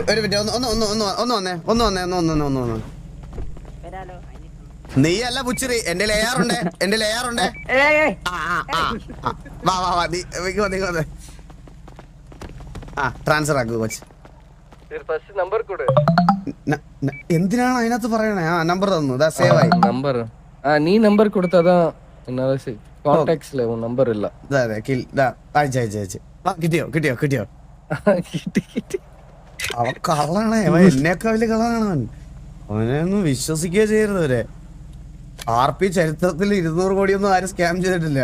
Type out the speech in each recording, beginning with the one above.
ഒരു മിനിറ്റ് ഒന്ന് ഒന്ന് ഒന്ന് ഒന്ന് ഒന്ന് വന്നേ ഒന്ന് വന്നേ ഒന്ന് ഒന്ന് ഒന്ന് ഒന്ന് ഒന്ന് നീ അല്ല പുച്ചിറി എന്റെ ലേയാറുണ്ട് എന്റെ ലേയാറുണ്ട് വാ വാ വാ. നീ വന്നേ വന്നേ ആ ട്രാൻസ്ഫർ ആക്കു കൊച്ച്. എന്തിനാണ് അതിനകത്ത് പറയണേ? ആ നമ്പർ തന്നു. സേവ് ആയി. നമ്പർ ആ നീ നമ്പർ കൊടുത്തതാ നമ്പർ ഇല്ല. അതെ കിട്ടിയോ കിട്ടിയോ കിട്ടിയോ? കിട്ടി കിട്ടി. അവൻ കള്ളാണ് അവൻ എന്നെയൊക്കെ വലിയ കള്ളാണ് അവൻ. അവനെ ഒന്നും വിശ്വസിക്കുകയോ ചെയ്യരുത് അവരെ ആർ പി ചരിത്രത്തിൽ ഇരുന്നൂറ് കോടിയൊന്നും ആരും സ്കാം ചെയ്തിട്ടില്ല.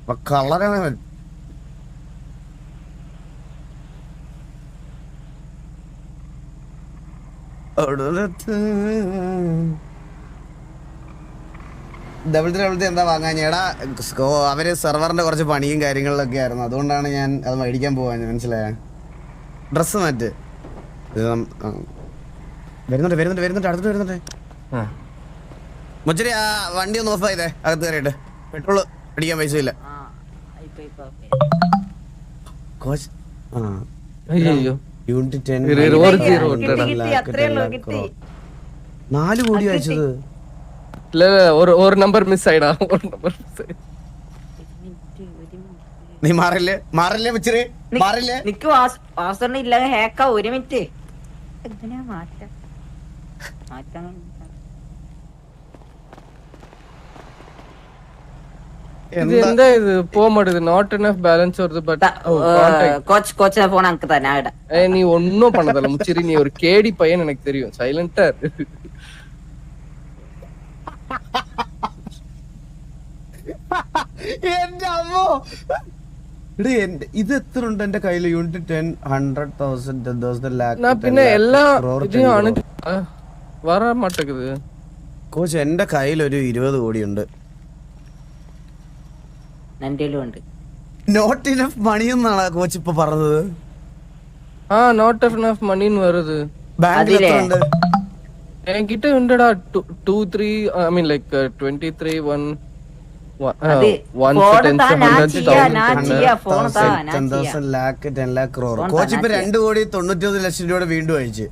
അപ്പൊ കള്ളനാണ് അവൻ. ഡബിൾ ഡബിൾ എന്താ വാങ്ങാൻ എടാ അവർ സെർവറിന്റെ കുറച്ച് പണിയും കാര്യങ്ങളിലൊക്കെ ആയിരുന്നു. അതുകൊണ്ടാണ് ഞാൻ അത് മേടിക്കാൻ പോവാൻ മനസ്സിലായ? ഡ്രസ്സ് മാറ്റ്. വരുന്നുണ്ട് വരുന്നുണ്ട് വരുന്നുണ്ട് അടുത്ത് വരുന്നുണ്ട് ആ. മുച്ചരി ആ വണ്ടി ഒന്ന് ഓഫ് ചെയ്തേ അകത്ത് കയറിയിട്ട് പെട്രോള് അടിക്കാൻ പൈസ ഇല്ല ആ ഇപ്പൊ ഇപ്പൊ ഓക്കേ. കോച്ച് ആ അയ്യോ യൂണിറ്റ് ടെൻ ഇരു- ഇരു- ഒരു zero കിട്ടി, ഇട്ടടാ. കിട്ടി, അത്രേ ഉള്ളൂ, കിട്ടി. നാല് കോടി അത് അയച്ചത് இல்ல இல்ல, ஒரு ஒரு நம்பர் மிஸ் ஆயிடா ஒரு நம்பர் மிஸ் ഒരു മിനിറ്റ്, ഒരു മിനിറ്റ്. നീ മാറില്ലേ മാറില്ലേ മുച്ചരി നി- മാറില്ലേ നിക്ക് വാസ് വാസണ്ണ ഇല്ല ഹാക്കാ ഒരു മിനിറ്റ് എങ്ങനെയാ മാറ്റാം മാറ്റാൻ இது എന്താ எந்த இது போக மாட்டேது நாட் எனஃப் பேலன்ஸ் வருது பட் കോച്ച് കോച്ച് ഫോൺ അനക്ക് തന്നെ അവിടെ ஏய் நீ ஒன்னும் பண்ணதல்ல முச்சிரி நீ ஒரு கேடி பையன் எனக்கு தெரியும் சைலண்டா എന്റെ അമ്മോ ഇത് ഇത് എത്ര ഉണ്ട് എന്റെ കയ്യിൽ unit ten hundred thousand ten thousand lakh പിന്നെ എല്ലാ വേറെ മാട്ടേക്കത് കോച്ച് എന്റെ കയ്യിൽ ഒരു ഇരുപത് കോടി ഉണ്ട്. നോട്ട് ഇനഫ് മണി എന്നാണ് കോച്ച് ഇപ്പൊ പറഞ്ഞത്? ആ നോട്ട് ഇനഫ് മണി എന്ന് വരുന്നത് ബാങ്കിൽ എത്ര ഉണ്ട് ഉണ്ടടാ two three I mean like twenty three one coach ഇപ്പൊ രണ്ട് കോടി തൊണ്ണൂറ്റി ഒന്ന് ലക്ഷം രൂപയുടെ വീണ്ടും അയച്ചു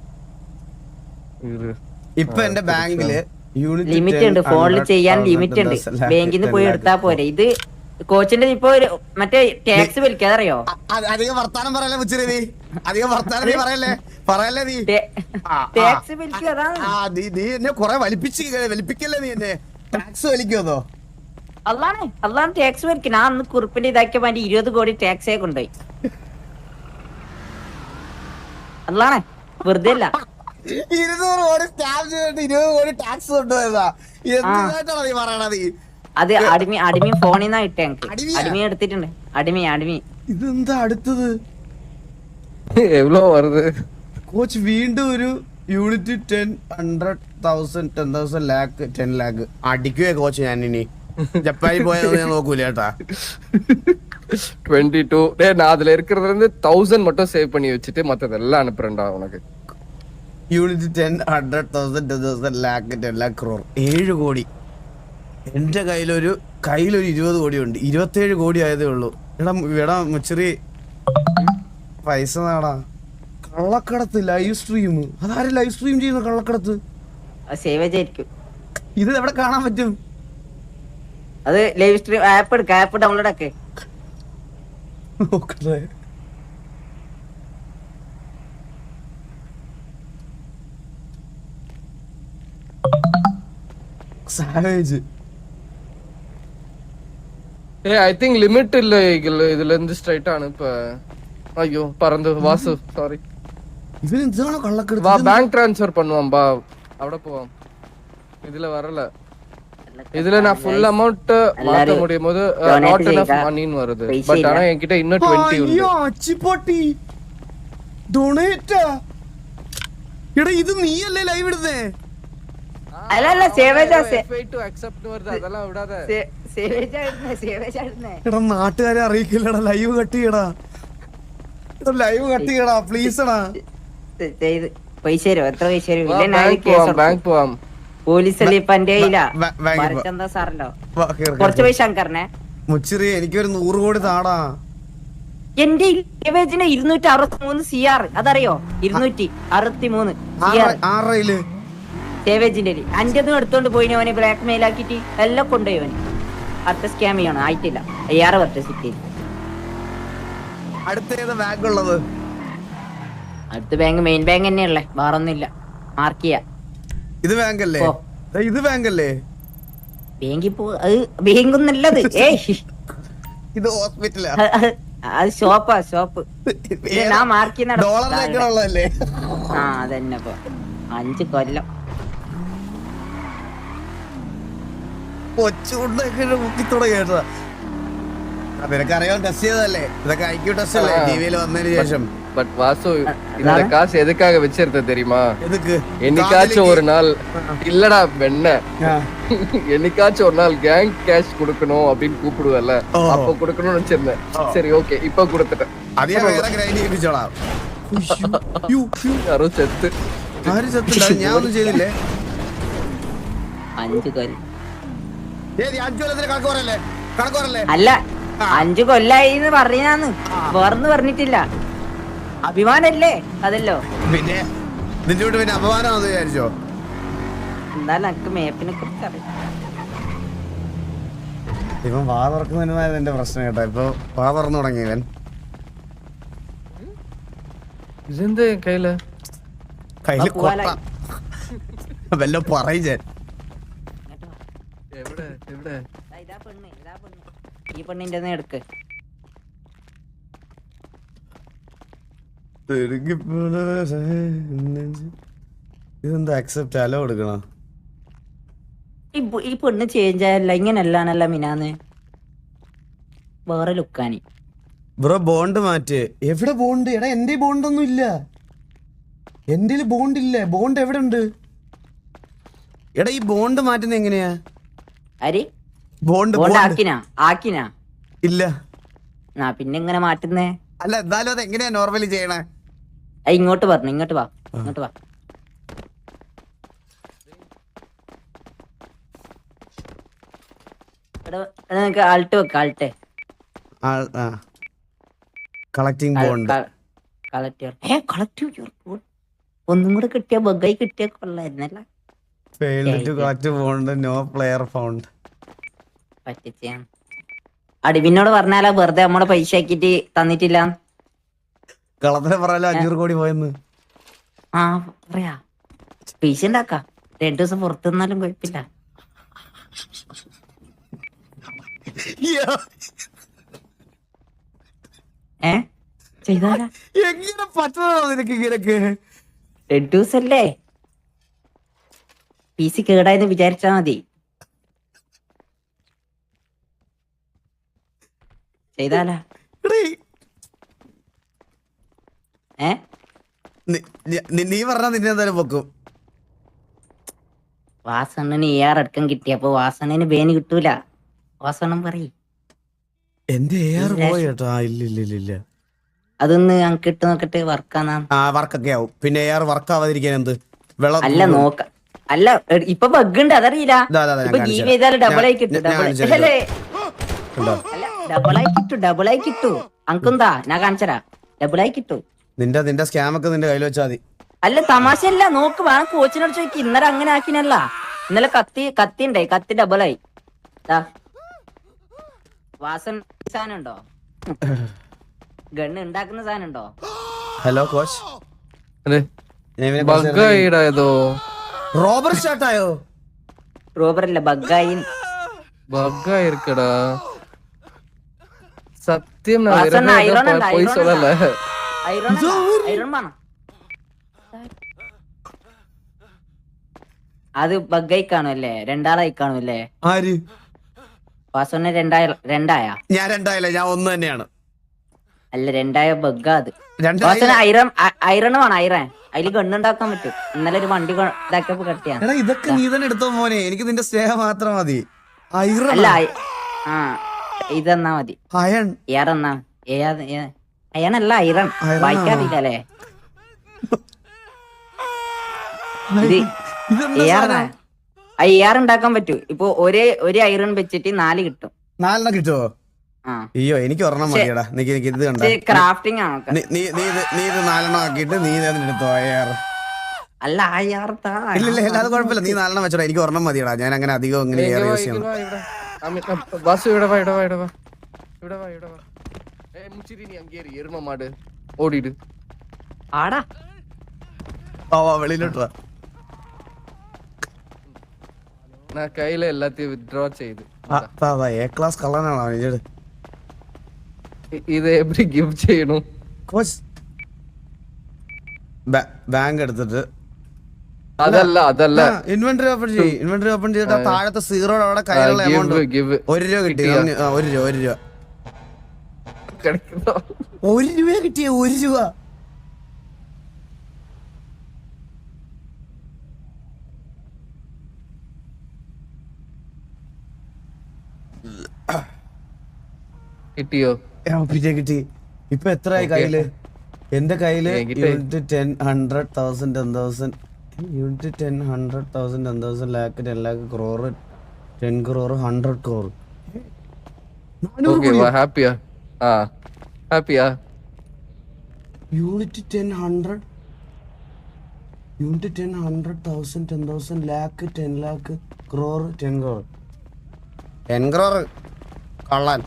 ഇപ്പൊ എന്റെ ബാങ്കിൽ യൂണിറ്റ് ലിമിറ്റ് ഉണ്ട് ഫോണിൽ ചെയ്യാൻ ലിമിറ്റ് ഉണ്ട്. ബാങ്കിൽ നിന്ന് പോയി എടുത്താ പോരെ. ഇത് കോച്ചിന്റെ ഇപ്പൊ മറ്റേ ടാക്സ് വലിക്കാതെ അറിയോ അധികം വർത്താനം പറയല്ലേ മുച്ചിരി നീ? അധികം വർത്താനം നീ പറയല്ലേ? പറയല്ലേ നീ? ആ, ആ. ടാക്സ് വലിക്കുക നീ നീ എന്നെ കൊറേ വലിപ്പിച്ച് വലിപ്പിക്കല്ലേ നീ എന്നെ? ടാക്സ് വലിക്കുമോ അള്ളാണ് അള്ളാണ് ടാക്സ് മേടിക്കും. ഞാൻ അന്ന് കുറിപ്പിന്റെ ഇതാക്കിയ വേണ്ടി ഇരുപത് കോടി ടാക്സേ കൊണ്ടുപോയി. അള്ളാണ് വെറുതെ അല്ല. ഇരുന്നൂറ് കോടി സ്കാം ചെയ്തിട്ട് ഇരുപത് കോടി ടാക്സ് കൊണ്ടുപോയതാ. എന്തായിട്ടാണോ നീ പറയണത്? അത് അടിമി അടിമി ഫോണിൽ നിന്നാ കിട്ടിയ എനിക്ക്. അടിമി എടുത്തിട്ടുണ്ട്. അടിമി അടിമി. ഇതെന്താ അടുത്തത്? എവ്ലോ വരുന്നത് കോച്ച് വീണ്ടും ഒരു unit ten hundred thousand ten thousand lakh ten lakh അടിക്കുവേ coach ഞാൻ ഇനി ജപ്പാനിൽ പോയത് ഞാൻ നോക്കൂല കേട്ടാ டுவெண்ட்டி டூ டே நான் அதுல இருக்கிறதுல இருந்து தௌசண்ட் மட்டும் சேவ் பண்ணி வச்சுட்டு மத்ததெல்லாம் அனுப்புறேன்டா உனக்கு unit ten hundred thousand ten thousand lakh ten lakh crore ഏഴ് കോടി എന്റെ കയ്യിലൊരു കയ്യിലൊരു ഇരുപത് കോടി ഉണ്ട് ഇരുപത്തേഴ് കോടി ആയതേ ഉള്ളൂ എടാ എടാ മുച്ചറി പൈസ നാടാ കള്ളക്കടത്ത് ലൈവ് സ്ട്രീം അതാരും ലൈവ് സ്ട്രീം ചെയ്യുന്ന കള്ളക്കടത്ത് സേവേജ് ആയിരിക്കും ഇത് എവിടെ കാണാൻ പറ്റും അത് ലൈവ് സ്ട്രീം ആപ്പ് എടുക്ക ആപ്പ് ഡൗൺലോഡ് ആക്ക് നോക്കട്ടെ savage A I think limit இல்ல இதுல இதுல இருந்து ஸ்ட்ரைட்டா அனுப்ப ஐயோ பறந்து வாசு சாரி ഇവൻ എന്തിനാണോ வா കള്ളക്കടത്ത് பேங்க் ட்ரான்ஸ்ஃபர் பண்ணுவான் பா അവിടെ പോവാം இதுல வரல இதுல நான் ஃபுல் அமௌண்ட் மாத்த முடியும் போது நாட் எனஃப் மணின்னு வருது பட் ஆனா என்கிட்ட இன்னும் 20 உண்டு ஐயோ அச்சிபொட்டி ഡൊണേറ്റാ എടാ ഇത് നീയല്ലേ ലൈവ് ഇടുന്നേ അല്ല അല്ല സേവേജാ എടാ നാട്ടുകാരെ അറിയിക്കില്ലടാ ലൈവ് കട്ട് ചെയ്യടാ ലൈവ് കട്ട് ചെയ്യടാ പ്ലീസ് എടാ പൈസ തരും എത്ര പൈസ തരും ബാങ്ക് പോവാം പോലീസല്ലേ ഇപ്പൊ സാറല്ലോ? കുറച്ച് പോയി ശങ്കറിനെ. മുച്ചിറി എനിക്കൊരു നൂറ് കോടി താടാ. എന്റെ ഇവേജിന് ഇരുന്നൂറ്റി അറുപത്തി മൂന്ന് സി ആർ അതറിയോ? ഇരുന്നൂറ്റി അറുപത്തി മൂന്ന് സേവേജിന്റെ അഞ്ചതും എടുത്തോണ്ട് പോയിന് അവനെ ബ്ലാക്ക് മെയിൽ ആക്കിട്ട് എല്ലാം കൊണ്ടുപോയി അവന്. അടുത്ത സ്കാം ചെയ്യണം. ആയിട്ടില്ല. അയ്യാറ് വർഷം സിറ്റിയിൽ അടുത്ത ബാങ്ക് ഉള്ളത്? അടുത്ത ബാങ്ക് മെയിൻ ബാങ്ക് തന്നെയല്ലേ വേറൊന്നുമില്ല. മാർക്ക് ചെയ്യാം. ഇത് ബാങ്ക് അല്ലേ. ഇത് ബാങ്ക് അല്ലേ ബാങ്കിൽ പോ അത് ഇത് ഹോസ്പിറ്റലാ. അത് ഷോപ്പാ ഷോപ്പ്. ഞാൻ മാർക്ക് ചെയ്യുന്ന ആ അതന്നെ ഇപ്പൊ. അഞ്ച് കൊല്ലം. കൊച്ചുകൊണ്ടൊക്കെ മുക്കി തുടങ്ങിയേട്ടാ നിനക്കറിയാൻ ടെസ്റ്റ് ചെയ്തതല്ലേ ഇതൊക്കെ ഐക്യു ടെസ്റ്റ് അല്ലേ ആ. ടി വിയിൽ വന്നതിന് ശേഷം பட் வாசு இந்த காசு எதுக்காக வச்சிருந்த தெரியுமா എതുക്ക് என்னைக்காச்சும் ஒரு நாள் இல்லடா வெண்ண ആ. என்னைக்காச்சும் ஒரு நாள் கேங் கேஷ் கொடுக்கணும் அப்படின்னு கூப்பிடுவல்ல ஓ. அப்ப கொடுக்கணும்னு வச்சிருந்தேன் சரி ஓகே இப்ப கொடுத்துட்டேன் അത് ഞാൻ വേറെ ഗ്രൈൻഡ് ചെയ്യിപ്പിച്ചോളാം യ്യോ, യ്യോ. யாரோ செத்து ആരും ചത്തില്ല ഞാൻ ഒന്നും ചെയ്തില്ലേ അഞ്ച് കൊല്ലം ഏത് ഈ അഞ്ചു കൊല്ലത്തിന് കണക്ക് പറയല്ലേ കണക്ക് പറയല്ലേ അല്ല അഞ്ചു കൊല്ലായി എന്ന് പറഞ്ഞാന്ന്. വേർന്ന് പറഞ്ഞിട്ടില്ല. അഭിമാനല്ലേ? അതല്ലോ. പിന്നെ നിന്റെ കൂടെ പിന്നെ അപമാനമാണെന്ന് വിചാരിച്ചോ? എന്തായാലും എനിക്ക് മേപ്പിനെ കുറിച്ച് അറിയാം? ഇവൻ വാ തുറക്കുന്നതിനായത് എന്റെ പ്രശ്നം കേട്ടോ. ഇപ്പൊ വാ തുറന്നു തുടങ്ങി ഇവൻ. ഇതെന്ത് കയ്യിൽ? കയ്യിൽ കൊട്ട. വല്ല പറയും ഞാൻ. എവിടെ? എവിടെ? ഇതാ പെണ്ണ്. ഈ പെണ്ണിന്റെ എടുക്ക്. ഇതെന്താ അക്സെപ്റ്റ് അലോ കൊടുക്കണോ? ഈ പെണ്ണ് ചേഞ്ച് ആയല്ല ഇങ്ങനല്ലാണല്ല മിനാന്ന്. വേറെ ലുക്കാനി ബ്രോ ബോണ്ട് മാറ്റ്. എവിടെ ബോണ്ട് എടാ എന്റെ ബോണ്ട് ഒന്നും ഇല്ല. എന്റെ ബോണ്ട് ഇല്ല. ബോണ്ട് എവിടെ ഉണ്ട് എടാ ഈ ബോണ്ട് മാറ്റുന്നത് എങ്ങനെയാ? അരി ബോണ്ട് ആക്കിനാ ആക്കിനാ. ഇല്ല. ആ പിന്നെ എങ്ങനെ മാറ്റുന്നേ? അല്ല എന്നാലും അത് എങ്ങനെയാ നോർമലി ചെയ്യണേ? ഇങ്ങോട്ട് പറഞ്ഞു ഇങ്ങോട്ട് വാ ഇങ്ങോട്ട് വാ. നിനക്ക് ആൾട്ട് വെക്ക ആൾട്ട് കളക്ടിങ് ബോണ്ട് കളക്ട് ഏ കളക്ട് ഒന്നും കൂടെ കിട്ടിയ ബഗ്ഗായി കിട്ടിയ കൊള്ളായിരുന്നല്ല failed to collect bond no player found പറ്റിച്ചാ. അടിവിനോട് പറഞ്ഞാലാ വെറുതെ നമ്മളെ പൈസ ആക്കിട്ട് തന്നിട്ടില്ല. കളത്തിനെ പറയാലോ അഞ്ഞൂറ് കോടി പോയെന്ന്. ആ പറയാ. പൈസ ഉണ്ടാക്കാം. രണ്ടു ദിവസം പുറത്തു നിന്നാലും കുഴപ്പമില്ല. ഏ? ചെയ്താലാ. എങ്ങനെ പറ്റുന്നോ നിനക്ക് ഇങ്ങനൊക്കെ? രണ്ടു ദിവസല്ലേ? പി സി കേടായെന്ന് വിചാരിച്ചാ മതി. ചെയ്താലാ? ഏ? നി- പറഞ്ഞ നിന്നെ എന്തായാലും പൊക്കും വാസണ്ണന് എ ആർ അടക്കം കിട്ടിയപ്പോ വാസണ്ണന് ബേന് കിട്ടൂല. വാസണ്ണം പറയും. എന്റെ എയർ ആർ പോയി കേട്ടോ. ഇല്ല ഇല്ല ഇല്ല അതൊന്ന് ഞങ്ങൾക്ക് ഇട്ട് നോക്കട്ടെ വർക്കാന്നാ. ആ വർക്കൊക്കെ ആവും. പിന്നെ എയർ വർക്ക് ആവാതിരിക്കാൻ എന്ത്? വെള്ളം അല്ല നോക്ക. അല്ല എ- ഇപ്പൊ ബഗ് ഉണ്ട് അതറിയില്ല. ഇപ്പൊ ജീവ് ചെയ്താൽ ഡബിൾ ആയി കിട്ടും ഡബിളായി കിട്ടു ഡബിളായി കിട്ടു അങ്കുന്താ ഞാൻ കാണിച്ചരാ. ഡബിളായി കിട്ടു നിന്റെ നിന്റെ സ്കാം ഒക്കെ നിന്റെ കയ്യിൽ വെച്ചാൽ മതി. അല്ല തമാശയല്ല. നോക്ക് വേണം കോച്ചിനോട് ചോദിക്ക്. ഇന്നലെ അങ്ങനെ ആക്കിനല്ല. ഇന്നലെ കത്തി കത്തി ഉണ്ടായി കത്തി ഡബിളായി വാസൻ സാധനം ഉണ്ടോ? ഗണ്ണ് ഉണ്ടാക്കുന്ന സാധനം ഉണ്ടോ? ഹലോ കോച്ച് റോബർ സ്റ്റാർട്ടായോ റോബർ ഇല്ല ബഗ്ഗായി ബഗ്ഗായിരിക്കടാ இருக்குடா சத்தியம் நான் வாசன், வெறுமே iron ஏதோ இல்ல, பொய் iron சொல்லல ഐറൺ ഐറൺ വേണം അത് ബഗ്ഗായി കാണുമല്ലേ രണ്ടാളായി കാണുമല്ലേ ആര് വാസോനെ രണ്ടായ രണ്ടായ ഞാൻ രണ്ടായില്ല ഞാൻ ഒന്ന് തന്നെയാണ് അല്ല രണ്ടായ ബഗ്ഗാ അത് രണ്ടായില്ല വാസന ഐറൺ ഐറൺ വേണം ഐറൺ അതില് ഗണ്ണുണ്ടാക്കാൻ പറ്റും ഇന്നലെ ഒരു വണ്ടി കൊ- ഇതാക്കിയപ്പോ കട്ടിയാ എടാ ഇതൊക്കെ നീ തന്നെ എടുത്തോ മോനെ എനിക്ക് നിന്റെ സ്നേഹം മാത്രം മതി ഐറൺ അല്ല ഐ- ആ ഇതെന്നാ മതി. അയൺ. ഏറെന്നാ? അയണല്ല ഇറൺ. വായിക്കാതില്ലേ വായിക്കാറില്ല അല്ലേ ഉണ്ടാക്കാൻ പറ്റൂ. ഇപ്പൊ ഒരേ ഒരു ഐറൺ വെച്ചിട്ട് നാല് കിട്ടും. നാലെണ്ണം കിട്ടുമോ അയ്യോ എനിക്ക് ഒരെണ്ണം മതിയടാ. നിക്ക് നിക്ക് ഇത് കണ്ട? ക്രാഫ്റ്റിംഗ് ആണോ. നീ നീ നീ ഇത് നീ ഇത് നാലെണ്ണം ആക്കിയിട്ട് നീ എടുത്തോ അയ്യാറ് അല്ല അയ്യാറത്താ ഇല്ല ഇല്ല അത് കുഴപ്പമില്ല. നീ നാലെണ്ണം വെച്ചോടാ. എനിക്ക് ഒരെണ്ണം മതിയടാ. ഞാൻ അങ്ങനെ അധികം ഇങ്ങനെ യൂസ് ചെയ്യണം കയ്യിലെ എല്ലാത്തെയും വിത്ഡ്രോ ചെയ്ത്. ഇത് എവിടെ ഗിഫ്റ്റ് ചെയ്യണു? ബാങ്ക് എടുത്തിട്ട് അതല്ല അതല്ല. ഇൻവെന്ററി ഓപ്പൺ ചെയ്യും. ഇൻവെന്ററി ഓപ്പൺ ചെയ്തിട്ട് താഴത്തെ സീറോ അവിടെ കയ്യിലുള്ള എമൗണ്ട് ഒരു രൂപ കിട്ടി. ഒരു രൂപ ഒരു രൂപ. ഒരു രൂപ കിട്ടിയ ഒരു രൂപ. കിട്ടിയോ? പിന്നെ കിട്ടി. ഇപ്പൊ എത്രയായി കയ്യിൽ? എന്റെ കയ്യിൽ ten hundred thousand ten thousand. Unit ten hundred thousand ten thousand lakh ten lakh crore ten crore hundred crore ഹാപ്പിയാ ആ. ഹാപ്പിയാ unit ten hundred? Unit ten hundred thousand ten thousand lakh ten lakh crore ten crore ten crore കള്ളാൻ.